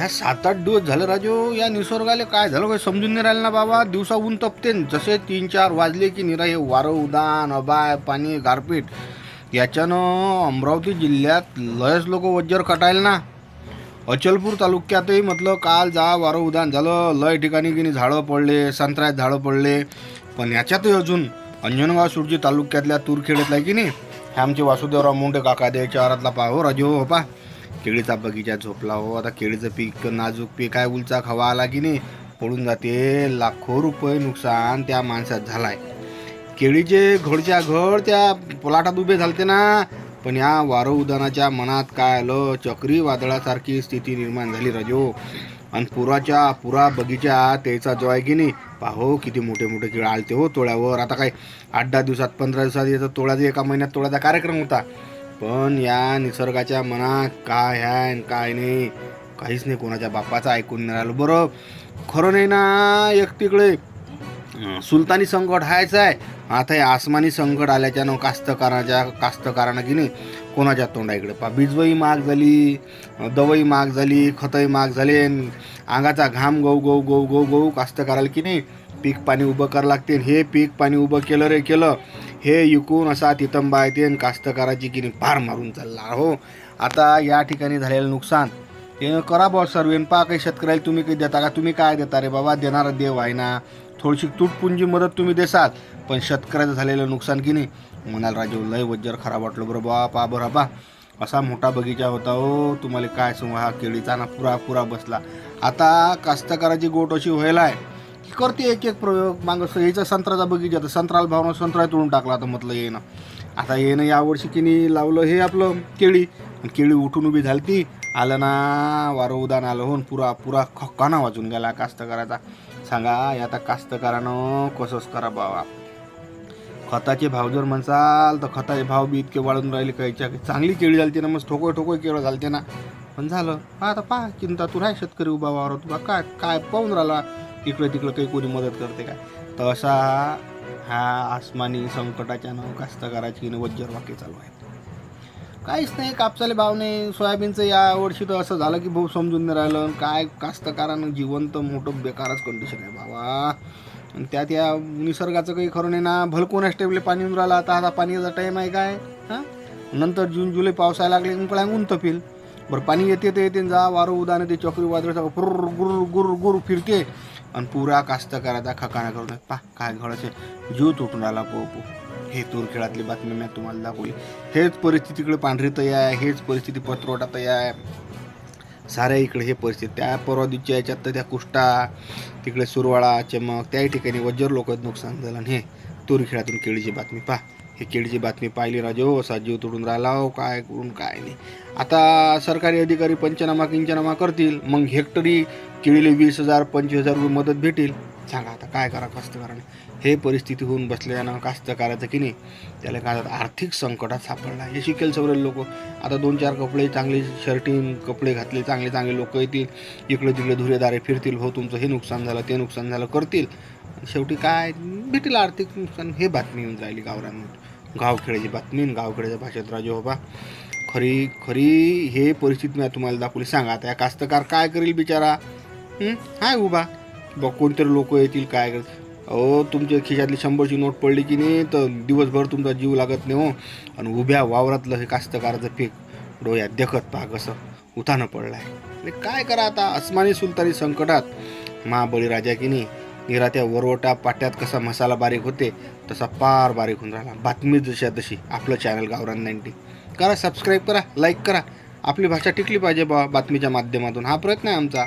ह्या सात आठ दिवस झालं राजू या निसर्गाले काय झालं काही समजून नाही राहिलं ना बाबा? दिवसा ऊन तपते जसे तीन चार वाजले की निरा हे वारं उदान अबाय पाणी गारपीट. याच्यानं अमरावती जिल्ह्यात लयच लोक वज्जर कटायला ना. अचलपूर तालुक्यातही म्हटलं काल जा वारं उदान झालं लय ठिकाणी की नाही झाडं पडले संत्र्यात झाडं पडले. पण याच्यातही अजून अंजनगाव सुरजी तालुक्यातल्या तूरखेड्यातला आहे की नाही हे आमचे वासुदेवराव मुंडे काका द्यायच्या आरातला पहा हो राजू हो पा. केळीचा बगीचा झोपला. हो आता केळीचं पीक नाजूक पीक आहे. उलचा खवा आला की नाही पडून जाते. लाखो रुपये नुकसान त्या माणसात झालाय. केळीचे घडच्या घड त्या पोलाटात उभे झालते ना. पण या वारं उदानाच्या मनात काय आलं? चक्री वादळासारखी स्थिती निर्माण झाली राजो. आणि पुराच्या पुरा बगीचा त्याचा जो आहे की नाही? पाहो किती मोठे मोठे केळ आलते हो तोळ्यावर. आता काय आठ दहा दिवसात पंधरा दिवसात याचा तोळ्याचा एका महिन्यात तोळ्याचा कार्यक्रम होता. पण या निसर्गाच्या मनात काय आहे आणि काय नाही काहीच नाही कोणाच्या बापाचं ऐकून नाही राहिलं. बरं खरं नाही ना एक तिकडे सुलतानी संकट हायच आहे. आता हे आसमानी संकट आल्याच्यानं कास्तकाराच्या कास्तकारानं की नाही कोणाच्या तोंडा इकडे पा बिजवई महाग झाली दवई दवाई महाग झाली खतही महाग झाले अंगाचा घाम गहू गहू गहू गहू गहू कास्तकाराला की नाही पीक पाणी उभं करावं लागते. हे पीक पाणी उभं केलं रे केलं हे इकून असा तितंबा येते कास्तकाराची की नाही फार मारून चालला हो आता या ठिकाणी झालेलं नुकसान. ते करा बॉ सर्वेन पा काही शेतकऱ्याला तुम्ही काही देता का? तुम्ही काय देता रे बाबा? देणारा देव आहे ना. थोडीशी तुटपुंजी मदत तुम्ही देसाल पण शेतकऱ्याचं झालेलं नुकसान की नाही? म्हणाल राजू लय वज्जर खराब वाटलं बरं बा पा बरं बा असा मोठा बगीचा होता हो. तुम्हाला काय सांगू हा केळीचा ना पुरा पुरा बसला. आता कास्तकाराची गोट अशी व्हायला आहे करते एक एक प्रयोग. मागं स- याचा संत्र्याचा बगीचा तर संत्राला भावना संत्रा तोडून टाकला तर म्हटलं येणं. आता येणं यावर्षी की नाही लावलं हे आपलं केळी. केळी उठून उभी झालती. आलं ना वारं उदान आलं होऊन पुरा पुरा खक्काना वाचून गेला कास्तकाराचा. सांगा आता कास्तकारानं कसंच करा बाबा. खताचे भाव जर म्हणसाल तर खताचे भाव बी इतके वाढून राहिले कायच्या चांगली केळी झालते ना मग ठोकोय ठोकोय केळं झालते ना. पण झालं. आता पहा चिंता तू राह शेतकरी उभा वावर तू काय काय पाहून राहिला. इकडं तिकडं काही कोणी मदत करते काय तर असा हा आसमानी संकटाच्या नाव कास्तकाराची न वज्जर वाक्य चालू आहे काहीच नाही कापसाले भाव नाही. सोयाबीनचं या वर्षी तर असं झालं की भाऊ समजून नाही राहिलं. काय कास्तकारानं जिवंत मोठं बेकारच कंडिशन आहे बाबा आणि त्यात या निसर्गाचं काही खरं नाही ना. भलकोण्याच टेबले पाणी येऊन राहिलं. आता आता पाण्याचा टाईम आहे काय? हां? नंतर जून जुलै पावसाळा लागले की ऊन तपेल बरं पाणी येते ते येते जा वारं उदाने ते चक्री वादळ सगळं गुर गुर गुर फिरते आणि पुरा कास्तकाराचा खकाना करून पा काय घडाचे जीव तुटून राहिला पो पो. हे तूर खेळातली बातमी मी तुम्हाला दाखवली. हेच परिस्थितीकडे पांढरी तयार आहे हेच परिस्थिती पत्रवटा तयार आहे. साऱ्या इकडे हे परिस्थिती त्या परवा दिवशीच्या याच्यात तर त्या कुष्टा तिकडे सुरवाळा चमक त्याही ठिकाणी वज्र लोक नुकसान झालं. आणि हे तूर खेळातून केळीची बातमी. पहा हे केळीची बातमी पाहिली राजो हो, असा जीव तोडून राहिला हो काय करून काय नाही. आता सरकारी अधिकारी पंचनामा किंचनामा करतील मग हेक्टरी केळीले वीस हजार पंचवीस हजार रुपये मदत भेटेल. सांगा आता काय करा कास्तकाराने हे परिस्थिती होऊन बसल्यानं कास्तकाराचं की नाही त्याला काय आर्थिक संकटात सापडला. हे शिकेल सगळे लोक. आता दोन चार कपडे चांगले शर्टिंग कपडे घातले चांगले चांगले लोक येतील. इकडे तिकडे धुरेदारे फिरतील. हो तुमचं हे नुकसान झालं ते नुकसान झालं करतील. शेवटी काय भेटेल आर्थिक नुकसान? हे बातमी येऊन राहिली गावरांमध्ये गावखेड्याची बातमी गावखेड्याच्या भाषेत राजू बाबा खरी खरी हे परिस्थिती मी तुम्हाला दाखवली. सांगा आता या कास्तकार काय करेल बिचारा? हाय उभा. बा कोणतरी लोक येतील काय करतील अहो तुमच्या खिशातली शंभरची नोट पडली की नाही तर दिवसभर तुमचा जीव लागत नाही हो. आणि उभ्या वावरातलं हे कास्तकाराचं पीक डोळ्यात देखत पहा कसं उतानं पडलं आहे काय करा आता अस्मानी सुलतानी संकटात महाबळीराजा की नाही निरा त्या वरवटा पाट्यात कसा मसाला बारीक होते तसा पार बारीक होऊन राहिला. बातमी जशी तशी. आपलं चॅनल गावरान नाईन्टी. करा सबस्क्राईब करा लाईक करा. आपली भाषा टिकली पाहिजे बा बातमीच्या माध्यमातून. हा प्रयत्न आहे आमचा.